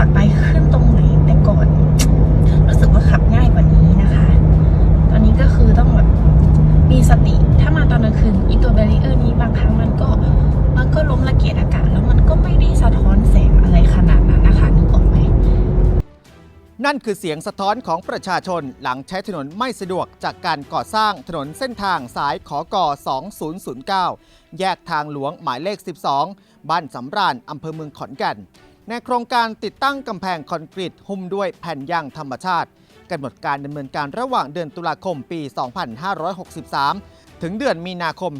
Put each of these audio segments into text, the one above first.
ก่อนไปขึ้นตรงไหนแต่ก่อน รู้สึกว่าขับง่ายกว่านี้นะคะ ตอนนี้ก็คือต้องแบบมีสติถ้ามาตอนกลางคืนอีตัวแบรีเออร์นี้บางครั้งมันก็มันก็ล้มระเกียดอากาศ แล้วมันก็ไม่ได้สะท้อนแสงอะไรขนาดนั้นนะคะนึกออกไหมนั่นคือเสียงสะท้อนของประชาชนหลังใช้ถนนไม่สะดวกจากการก่อสร้างถนนเส้นทางสายขอก่อ2009 แยกทางหลวงหมายเลข 12 บ้านสำราญอำเภอเมืองขอนแก่น ในโครงการติดตั้งกำแพงคอนกรีตหุ้มด้วยแผ่นยางธรรมชาติกำหนดการดำเนินการระหว่างเดือนตุลาคมปี 2563 ถึงเดือนมีนาคม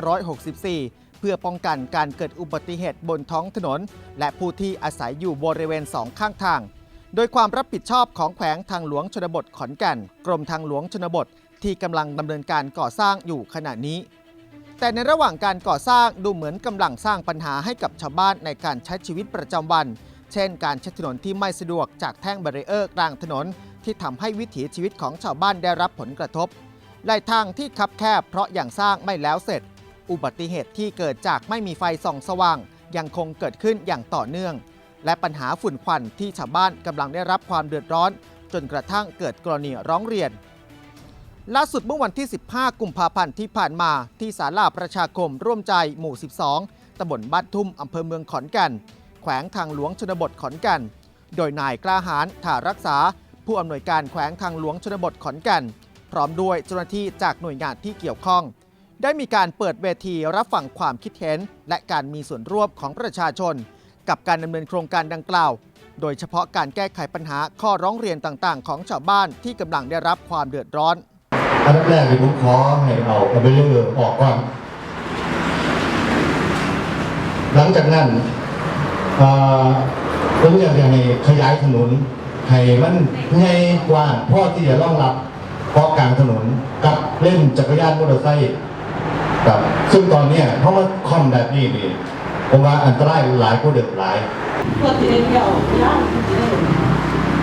2564 เพื่อป้องกันการเกิดอุบัติเหตุบนท้องถนน และผู้ที่อาศัยอยู่บริเวณสองข้างทาง โดยความรับผิดชอบของแขวงทางหลวงชนบทขอนแก่น กรมทางหลวงชนบทที่กำลังดำเนินการก่อสร้างอยู่ขณะนี้ แต่ในระหว่างการก่อสร้างดูเหมือนกำลังสร้างปัญหาให้กับชาวบ้านในการใช้ชีวิตประจำวัน เช่น การใช้ถนนที่ไม่สะดวกจากแท่งแบรีเออร์กลางถนน ที่ทำให้วิถีชีวิตของชาวบ้านได้รับผลกระทบไหลทางที่คับแคบเพราะอย่างสร้างไม่แล้วเสร็จ อุบัติเหตุที่เกิดจากไม่มีไฟส่องสว่าง ยังคงเกิดขึ้นอย่างต่อเนื่อง และปัญหาฝุ่นควันที่ชาวบ้านกำลังได้รับความเดือดร้อน จนกระทั่งเกิดกรณีร้องเรียน ล่าสุดเมื่อวันที่ 15 กุมภาพันธ์ที่ผ่านมาที่ศาลาประชาคมร่วมใจหมู่ 12ตำบลบ้านทุ่มอำเภอเมืองขอนแก่น แขวงทางหลวงชนบทขอนแก่น โดยนายกล้าหาญถารักษา ผู้อำนวยการแขวงทางหลวงชนบทขอนแก่น พร้อมด้วยเจ้าหน้าที่จากหน่วยงานที่เกี่ยวข้อง ได้มีการเปิดเวทีรับฟังความคิดเห็น และการมีส่วนร่วมของประชาชน กับการดำเนินโครงการดังกล่าว โดยเฉพาะการแก้ไขปัญหาข้อร้องเรียนต่างๆ ของชาวบ้านที่กำลังได้รับความเดือดร้อน อันดับแรกเลยผมขอให้เอาคอมพิวเตอร์ออกก่อน หลังจากนั้นเอ่อผมอยากจะให้ขยายถนนให้มันใหญ่กว้างพอที่จะรองรับเพาะกลางถนนกับเล่นจักรยานมอเตอร์ไซค์ครับซึ่งตอนเนี้เพราะว่าคอมแบบนี้นี่ผมว่าอันตรายหลายกว่าเดิมหลายเพื่อที่ได้เที่ยวย่างที่ได้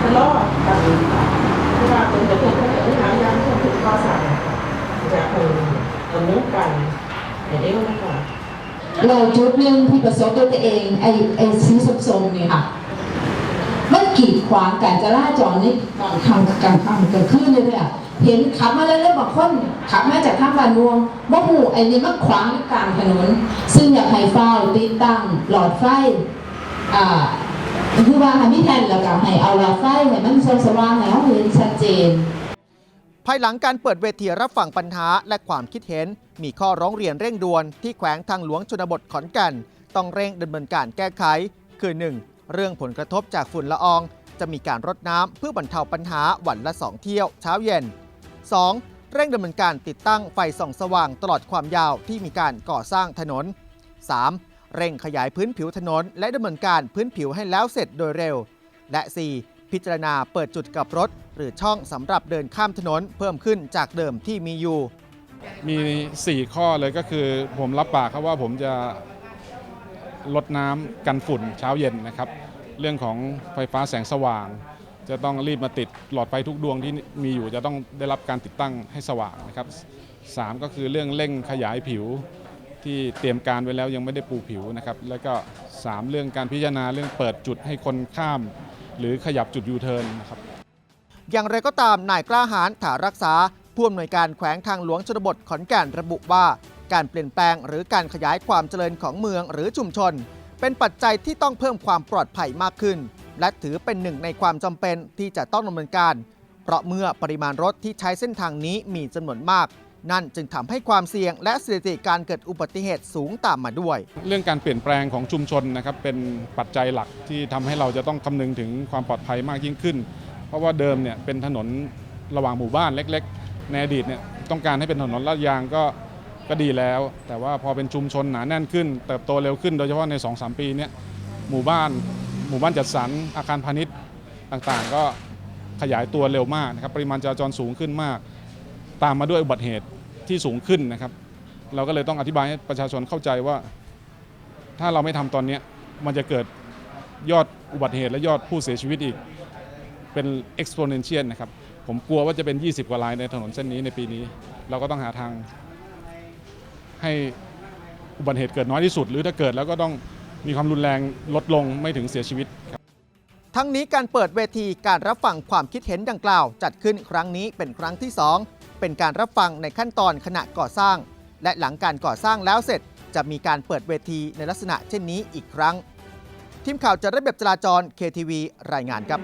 ทะเลาะกันที่ว่าเป็นแต่เเนินการในเรื่องนี้ก่อนเราจุดหนึ่งที่ประสบด้วยตัวเองไอ้ไอ้สีส้มๆเนี่ยค่ะมันกีดขวางการจราจรนี่ตอนค่ำกลางค่ำกลางคืนเลยเนี่ยเห็นขับมาแล้วแล้วบางคนขับมาจากข้างบ้านม่วงบ่หูไอ้นี่มันขวางกลางถนน ซึ่งอยากให้เฝ้าติดตั้งหลอดไฟอ่าคือว่าให้มีแทนแล้วก็ให้เอาหลอดไฟให้มันส่องสว่างให้เราเห็นชัดเจน ภายหลังการเปิดเวทีรับฟังปัญหาและความคิดเห็น มีข้อร้องเรียนเร่งด่วนที่แขวงทางหลวงชนบทขอนแก่น ต้องเร่งดำเนินการแก้ไข คือ 1. เรื่องผลกระทบจากฝุ่นละออง จะมีการรดน้ำเพื่อบรรเทาปัญหาวันละ 2 เที่ยวเช้าเย็น 2. เร่งดำเนินการติดตั้งไฟส่องสว่างตลอดความยาวที่มีการก่อสร้างถนน 3. เร่งขยายพื้นผิวถนน และดำเนินการพื้นผิวให้แล้วเสร็จโดยเร็ว และ 4. พิจารณาเปิดจุดกลับรถ หรือช่องสำหรับเดินข้ามถนนเพิ่มขึ้นจากเดิมที่มีอยู่ มี 4 ข้อเลยก็คือผมรับปากครับว่าผมจะลดน้ำกันฝุ่นเช้าเย็นนะครับ เรื่องของไฟฟ้าแสงสว่าง จะต้องรีบมาติดหลอดไฟทุกดวงที่มีอยู่จะต้องได้รับการติดตั้งให้สว่างนะครับสามก็คือเรื่องเร่งขยายผิวที่เตรียมการไว้แล้วยังไม่ได้ปูผิวนะครับ แล้วก็ 3 เรื่องการพิจารณาเรื่องเปิดจุดให้คนข้าม หรือขยับจุดยูเทิร์นนะครับอย่างไรก็ตามนายกล้าหาญถารักษาผู้อำนวยการแขวงทางหลวงชนบทขอนแก่นระบุว่า การเปลี่ยนแปลงหรือการขยายความเจริญของเมืองหรือชุมชน เป็นปัจจัยที่ต้องเพิ่มความปลอดภัยมากขึ้น และถือเป็นหนึ่งในความจำเป็นที่จะต้องดำเนินการ เพราะเมื่อปริมาณรถที่ใช้เส้นทางนี้มีจำนวนมาก นั่นจึงทำให้ความเสี่ยงและสถิติการเกิดอุบัติเหตุสูงตามมาด้วย เรื่องการเปลี่ยนแปลงของชุมชนนะครับเป็นปัจจัยหลักที่ทำให้เราจะต้องคำนึงถึงความปลอดภัยมากยิ่งขึ้น เพราะว่าเดิมเนี่ยเป็นถนนระหว่างหมู่บ้านเล็ก ๆ ในอดีตเนี่ยต้องการให้เป็นถนนลาดยางก็ก็ดีแล้ว แต่ว่าพอเป็นชุมชนหนาแน่นขึ้น เติบโตเร็วขึ้นโดยเฉพาะใน 2-3 ปีเนี่ยหมู่บ้าน หมู่บ้านจัดสรรอาคารพาณิชย์ต่างๆ ก็ขยายตัวเร็วมากนะครับปริมาณจราจรสูงขึ้นมาก ตามมาด้วยอุบัติเหตุที่สูงขึ้นนะครับ เราก็เลยต้องอธิบายให้ประชาชนเข้าใจว่า ถ้าเราไม่ทำตอนนี้มันจะเกิดยอดอุบัติเหตุและยอดผู้เสียชีวิตอีกเป็น exponential นะครับ ผมกลัวว่าจะเป็น 20 กว่ารายในถนนเส้นนี้ในปีนี้ เราก็ต้องหาทางให้อุบัติเหตุเกิดน้อยที่สุด หรือถ้าเกิดแล้วก็ต้องมีความรุนแรงลดลงไม่ถึงเสียชีวิตครับทั้งนี้การเปิดเวทีการรับฟังความคิดเห็นดังกล่าว จัดขึ้นครั้งนี้เป็นครั้งที่ 2 เป็นการรับฟังในขั้นตอนขณะก่อสร้าง และหลังการก่อสร้างแล้วเสร็จ จะมีการเปิดเวทีในลักษณะเช่นนี้อีกครั้ง ทีมข่าวจะได้แบบจราจร KTV รายงานครับ